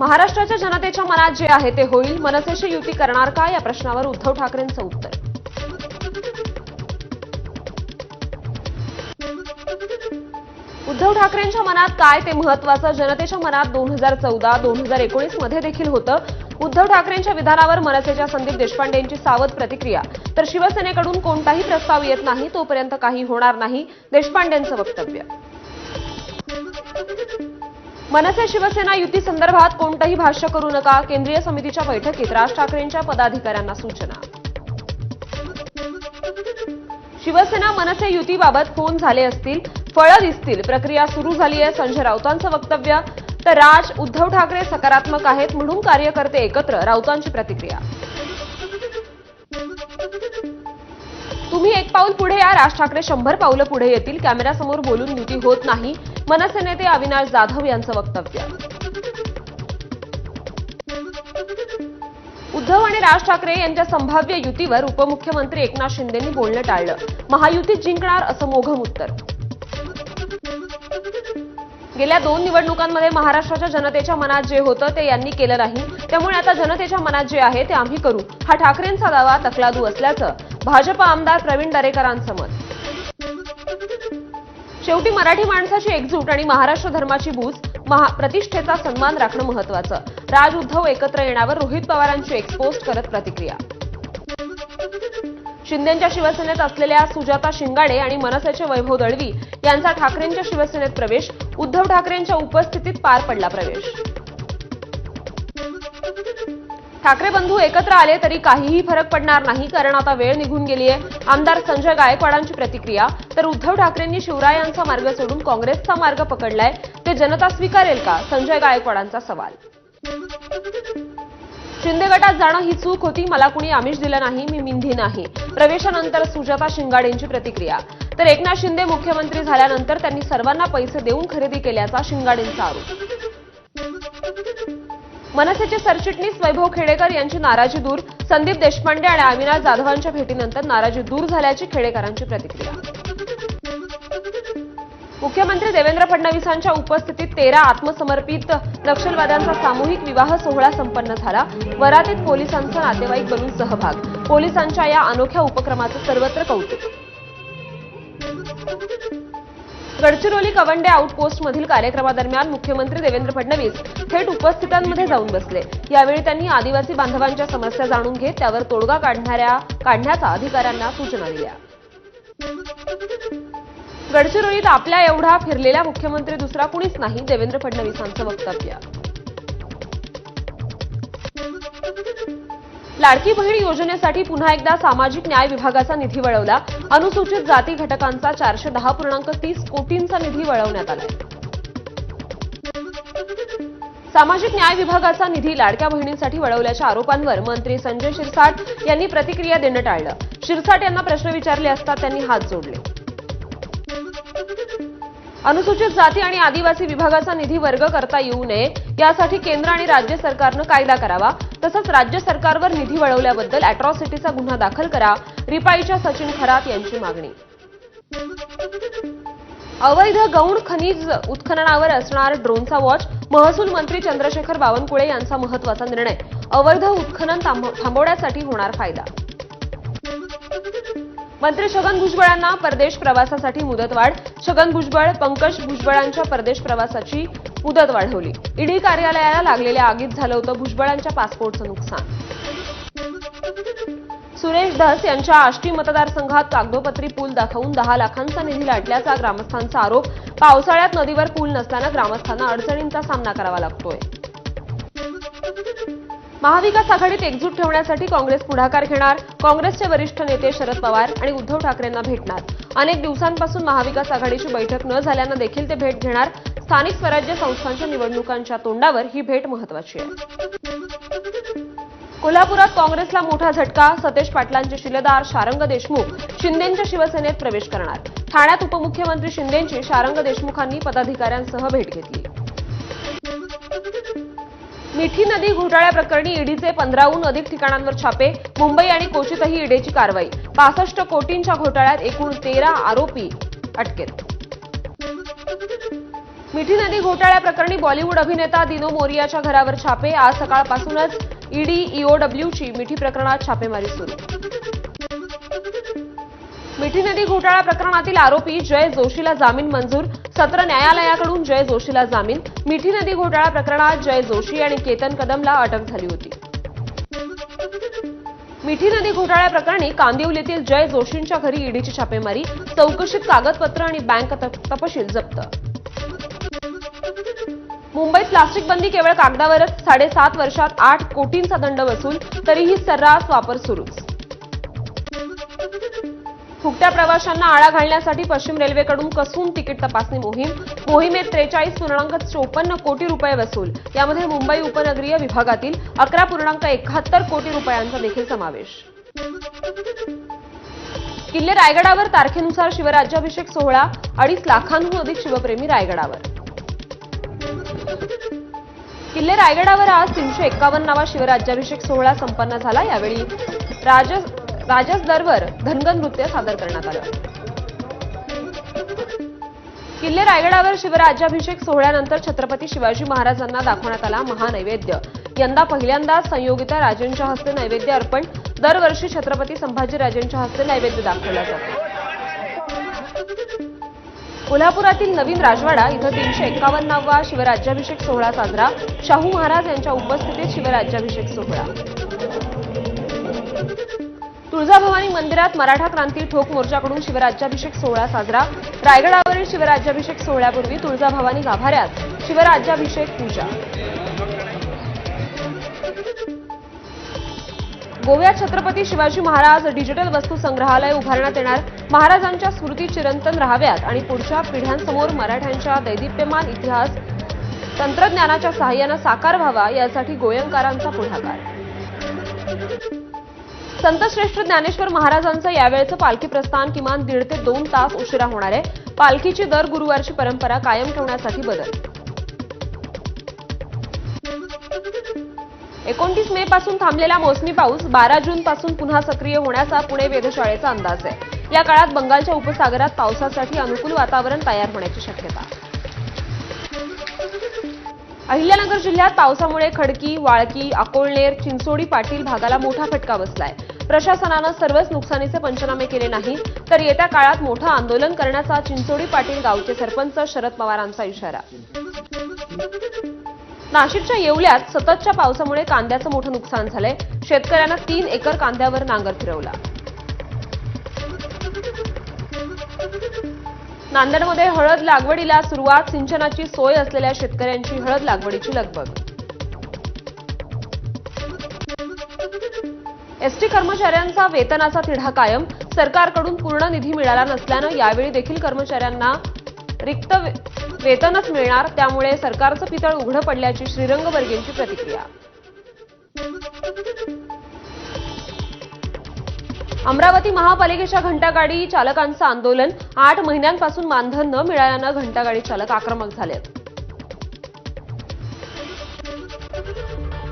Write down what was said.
महाराष्ट्राच्या जनतेच्या मनात जे आहे ते होईल. मनसेशी युती करणार का या प्रश्नावर उद्धव ठाकरेंचं उत्तर. उद्धव ठाकरेंच्या मनात काय ते महत्वाचं? जनतेच्या मनात दोन हजार चौदा दोन हजार एकोणीसमध्ये देखील होतं. उद्धव ठाकरेंच्या विधानावर मनसेच्या संदीप देशपांडेंची सावध प्रतिक्रिया. तर शिवसेनेकडून कोणताही प्रस्ताव येत नाही तोपर्यंत काही होणार नाही. देशपांडेंचं वक्तव्य. मनसे शिवसेना युती संदर्भात कोणतंही भाष्य करू नका. केंद्रीय समितीच्या बैठकीत राज ठाकरेंच्या पदाधिकाऱ्यांना सूचना. शिवसेना मनसे युतीबाबत फोन झाले असतील फळं दिसतील प्रक्रिया सुरू झाली आहे संजय राऊतांचं वक्तव्य. तर राज उद्धव ठाकरे सकारात्मक आहेत म्हणून कार्यकर्ते एकत्र राऊतांची प्रतिक्रिया. तुम्ही एक पाऊल पुढे या राज ठाकरे शंभर पावलं पुढे येतील. कॅमेऱ्यासमोर बोलून युती होत नाही. मनसे नेते अविनाश जाधव यांचं वक्तव्य. उद्धव आणि राज ठाकरे यांच्या संभाव्य युतीवर उपमुख्यमंत्री एकनाथ शिंदेंनी बोलणं टाळलं. महायुतीत जिंकणार असं मोघम उत्तर. गेल्या दोन निवडणुकांमध्ये महाराष्ट्राच्या जनतेच्या मनात जे होतं ते यांनी केलं नाही. त्यामुळे आता जनतेच्या मनात जे आहे ते आम्ही करू. हा ठाकरेंचा दावा तकलादू असल्याचं भाजप आमदार प्रवीण दरेकरांचं मत शेवटी मराठी माणसाची एकजूट आणि महाराष्ट्र धर्माची बूज महा प्रतिष्ठेचा सन्मान राखणं महत्वाचं. राज उद्धव एकत्र येण्यावर रोहित पवारांची एक्सपोस्ट करत प्रतिक्रिया. शिंदेच्या शिवसेनेत असलेल्या सुजाता शिंगाडे आणि मनसेचे वैभव दळवी यांचा ठाकरेंच्या शिवसेनेत प्रवेश उद्धव ठाकरेंच्या उपस्थितीत पार पडला प्रवेश. ठाकरे बंधू एकत्र आले तरी काहीही फरक पडणार नाही कारण आता वेळ निघून गेली आहे आमदार संजय गायकवाडांची प्रतिक्रिया. तर उद्धव ठाकरेंनी शिवरायांचा मार्ग सोडून काँग्रेसचा मार्ग पकडलाय. ते जनता स्वीकारेल का? संजय गायकवाडांचा सवाल. शिंदे गटात जाणं ही चूक होती. मला कुणी आमिष दिलं नाही मी मिंधी नाही. प्रवेशानंतर सुजाता शिंगाडेंची प्रतिक्रिया. तर एकनाथ शिंदे मुख्यमंत्री झाल्यानंतर त्यांनी सर्वांना पैसे देऊन खरेदी केल्याचा शिंगाडेंचा आरोप. मनसेचे सरचिटणीस वैभव खेडेकर यांची नाराजी दूर संदीप देशपांडे आणि अविनाश जाधवांच्या भेटीनंतर नाराजी दूर झाल्याची खेडेकरांची प्रतिक्रिया. मुख्यमंत्री देवेंद्र फडणवीसांच्या उपस्थितीत तेरा आत्मसमर्पित नक्षलवाद्यांचा सामूहिक विवाह सोहळा संपन्न झाला. वरातीत पोलिसांचा नातेवाईक बनून सहभाग. पोलिसांच्या या अनोख्या उपक्रमाचं सर्वत्र कौतुक. गडचिरोली कवंडे आउटपोस्टमधील कार्यक्रमादरम्यान मुख्यमंत्री देवेंद्र फडणवीस थेट उपस्थितांमध्ये जाऊन बसले. यावेळी त्यांनी आदिवासी बांधवांच्या समस्या जाणून घेत त्यावर तोडगा काढणाऱ्या काढण्याच्या अधिकाऱ्यांना सूचना दिल्या. गडचिरोलीत आपल्या एवढा फिरलेला मुख्यमंत्री दुसरा कुणीच नाही देवेंद्र फडणवीसांचं वक्तव्य. लाडकी बहीण योजनेसाठी पुन्हा एकदा सामाजिक न्याय विभागाचा निधी वळवला. अनुसूचित जाती घटकांचा चारशे दहा पूर्णांक तीस कोटींचा निधी वळवण्यात आला. सामाजिक न्याय विभागाचा निधी लाडक्या बहिणींसाठी वळवल्याच्या आरोपांवर मंत्री संजय शिरसाट यांनी प्रतिक्रिया देणं टाळलं. शिरसाट यांना प्रश्न विचारले असता त्यांनी हात जोडले. अनुसूचित जाती आणि आदिवासी विभागाचा निधी वर्ग करता येऊ नये यासाठी केंद्र आणि राज्य सरकारनं कायदा करावा तसंच राज्य सरकारवर निधी वळवल्याबद्दल अॅट्रॉसिटीचा गुन्हा दाखल करा रिपाईच्या सचिन खरात यांची मागणी. अवैध गौण खनिज उत्खननावर असणार ड्रोनचा वॉच महसूल मंत्री चंद्रशेखर बावनकुळे यांचा महत्त्वाचा निर्णय. अवैध उत्खनन थांबवण्यासाठी होणार फायदा. मंत्री छगन भुजबळांना परदेश प्रवासासाठी मुदतवाढ. छगन भुजबळ पंकज भुजबळांच्या परदेश प्रवासाची मुदत वाढवली ईडी कार्यालयाला लागलेल्या आगीत झालं होतं भुजबळांच्या पासपोर्टचं नुकसान. सुरेश धस यांच्या आष्टी मतदारसंघात कागदोपत्री पूल दाखवून दहा लाखांचा निधी लाटल्याचा ग्रामस्थांचा आरोप. पावसाळ्यात नदीवर पूल नसल्यानं ग्रामस्थांना अडचणींचा सामना करावा लागतोय. महाविकास आघाडीत एकजूट ठेवण्यासाठी काँग्रेस पुढाकार घेणार काँग्रेसचे वरिष्ठ नेते शरद पवार आणि उद्धव ठाकरेंना भेटणार. अनेक दिवसांपासून महाविकास आघाडीची बैठक न झाल्यानं देखील ते भेट घेणार. स्थानिक स्वराज्य संस्थांच्या निवडणुकांच्या तोंडावर ही भेट महत्वाची आहे. कोल्हापुरात काँग्रेसला मोठा झटका सतेज पाटलांचे शिलेदार शारंग देशमुख शिंदेंच्या शिवसेनेत प्रवेश करणार. ठाण्यात उपमुख्यमंत्री शिंदेंची शारंग देशमुखांनी पदाधिकाऱ्यांसह भेट घेतली. मिठी नदी घोटाळ्याप्रकरणी ईडीचे पंधराहून अधिक ठिकाणांवर छापे मुंबई आणि कोचीतही ईडीची कारवाई. पासष्ट कोटींच्या घोटाळ्यात एकूण तेरा आरोपी अटकेत. मिठी नदी घोटाळ्याप्रकरणी बॉलिवूड अभिनेता दिनो मोरियाच्या घरावर छापे. आज सकाळपासूनच ईडी ईओडब्ल्यूची मिठी प्रकरणात छापेमारी सुरू. मिठी नदी घोटाळा प्रकरणातील आरोपी जय जोशीला जामीन मंजूर. सत्र न्यायालयाकडून जय जोशीला जामीन. मिठी नदी घोटाळा प्रकरणात जय जोशी आणि केतन कदमला अटक झाली होती. मिठी नदी घोटाळ्या प्रकरणी कांदिवलीतील जय जोशींच्या घरी ईडीची छापेमारी चौकशीत कागदपत्र आणि बँक तपशील जप्त. मुंबईत प्लास्टिक बंदी केवळ कागदावरच साडेसात वर्षात आठ कोटींचा दंड वसूल तरीही सर्रास वापर सुरूच. फुकट्या प्रवाशांना आळा घालण्यासाठी पश्चिम रेल्वेकडून कसून तिकीट तपासणी मोहीम? मोहिमेत त्रेचाळीस पूर्णांक चोपन्न कोटी रुपये वसूल. यामध्ये मुंबई उपनगरीय विभागातील अकरा पूर्णांक एकाहत्तर कोटी रुपयांचा देखील समावेश. किल्ले रायगडावर तारखेनुसार शिवराज्याभिषेक सोहळा. अडीच लाखांहून अधिक शिवप्रेमी रायगडावर. किल्ले रायगडावर आज तीनशे एक्कावन्नावा शिवराज्याभिषेक सोहळा संपन्न झाला. यावेळी राज राजस दरवर धनगर नृत्य सादर करण्यात आलं. किल्ले रायगडावर शिवराज्याभिषेक सोहळ्यानंतर छत्रपती शिवाजी महाराजांना दाखवण्यात आला महानैवेद्य. यंदा पहिल्यांदाच संयोगिता राजेंच्या हस्ते नैवेद्य अर्पण दरवर्षी छत्रपती संभाजीराजेंच्या हस्ते नैवेद्य दाखवला जातो. कोल्हापुरातील नवीन राजवाडा इथं तीनशे एक्कावन्नावा शिवराज्याभिषेक सोहळा साजरा. शाहू महाराज यांच्या उपस्थितीत शिवराज्याभिषेक सोहळा. तुळजाभवानी मंदिरात मराठा क्रांती ठोक मोर्चाकडून शिवराज्याभिषेक सोहळा साजरा. रायगडावरील शिवराज्याभिषेक सोहळ्यापूर्वी तुळजाभवानी गाभाऱ्यात शिवराज्याभिषेक पूजा. गोव्यात छत्रपती शिवाजी महाराज डिजिटल वस्तू संग्रहालय उभारण्यात येणार. महाराजांच्या स्मृती चिरंतन राहाव्यात आणि पुढच्या पिढ्यांसमोर मराठ्यांच्या दैदिप्यमान इतिहास तंत्रज्ञानाच्या सहाय्यानं साकार व्हावा यासाठी गोयंकारांचा पुढाकार. संतश्रेष्ठ ज्ञानेश्वर महाराजांचं यावेळचं पालखी प्रस्थान किमान दीड ते दोन तास उशिरा होणार आहे. पालखीची दर गुरुवारची परंपरा कायम ठेवण्यासाठी बदल. एकोणतीस मे पासून थांबलेला मोसमी पाऊस बारा जून पासून पुन्हा सक्रिय होण्याचा पुणे वेधशाळेचा अंदाज आहे. या काळात बंगालच्या उपसागरात पावसासाठी अनुकूल वातावरण तयार होण्याची शक्यता. अहिल्यानगर जिल्ह्यात पावसामुळे खडकी वाळकी अकोळनेर चिंचोडी पाटील भागाला मोठा फटका बसलाय. प्रशासनानं सर्वच नुकसानीचे पंचनामे केले नाही तर येत्या काळात मोठं आंदोलन करण्याचा चिंचोडी पाटील गावचे सरपंच शरद पवारांचा इशारा. नाशिकच्या येवल्यात सततच्या पावसामुळे कांद्याचं मोठं नुकसान झालंय. शेतकऱ्यांना तीन एकर कांद्यावर नांगर फिरवला. नांदेडमध्ये हळद लागवडीला सुरुवात सिंचनाची सोय असलेल्या शेतकऱ्यांची हळद लागवडीची लगबग. एसटी कर्मचाऱ्यांचा वेतनाचा तिढा कायम. सरकारकडून पूर्ण निधी मिळाला नसल्यानं यावेळी देखील कर्मचाऱ्यांना रिक्त वेतनच मिळणार. त्यामुळे सरकारचं पितळ उघडं पडल्याची श्रीरंगवर्गींची प्रतिक्रिया. अमरावती महापालिकेच्या घंटागाडी चालकांचं आंदोलन. आठ महिन्यांपासून मानधन न मिळाल्यानं घंटागाडी चालक आक्रमक झालेत.